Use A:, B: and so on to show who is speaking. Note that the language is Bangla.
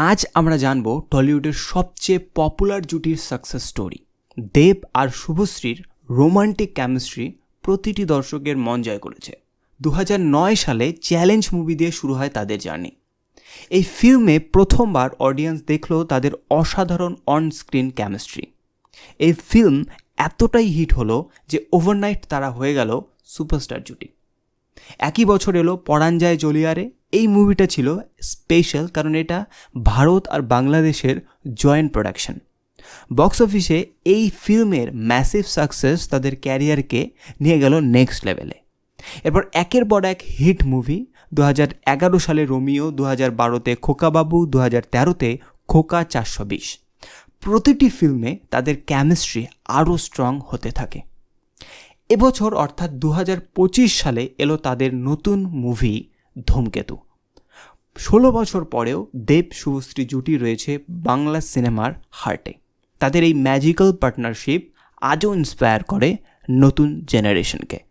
A: আজ আমরা জানব টলিউডের সবচেয়ে পপুলার জুটির সাকসেস স্টোরি দেব আর শুভশ্রীর রোমান্টিক কেমিস্ট্রি প্রতিটি দর্শকের মন জয় করেছে। দু সালে চ্যালেঞ্জ মুভি দিয়ে শুরু হয় তাদের জার্নি এই ফিল্মে প্রথমবার অডিয়েন্স দেখল তাদের অসাধারণ অন স্ক্রিন কেমিস্ট্রি এই ফিল্ম এতটাই হিট হলো যে ওভারনাইট তারা হয়ে গেল সুপারস্টার জুটি। একই বছর এলো পরাঞ্জায় জলিয়ারে এই মুভিটা ছিল স্পেশাল কারণ এটা ভারত আর বাংলাদেশের জয়েন্ট প্রোডাকশন বক্স অফিসে এই ফিল্মের ম্যাসিভ সাকসেস তাদের ক্যারিয়ারকে নিয়ে গেল নেক্সট লেভেলে এরপর একের পর এক হিট মুভি দু হাজার এগারো সালে রোমিও দু হাজার বারোতে খোকাবাবু দু হাজার তেরোতে খোকা চারশো বিশ। প্রতিটি ফিল্মে তাদের কেমিস্ট্রি আরও স্ট্রং হতে থাকে। এবছর অর্থাৎ দু হাজার পঁচিশ সালে এলো তাদের নতুন মুভি ধূমকেতু। ষোলো বছর পরেও দেব শুভশ্রী জুটি রয়েছে বাংলা সিনেমার হার্টে। তাদের এই ম্যাজিক্যাল পার্টনারশিপ আজও ইন্সপায়ার করে নতুন জেনারেশনকে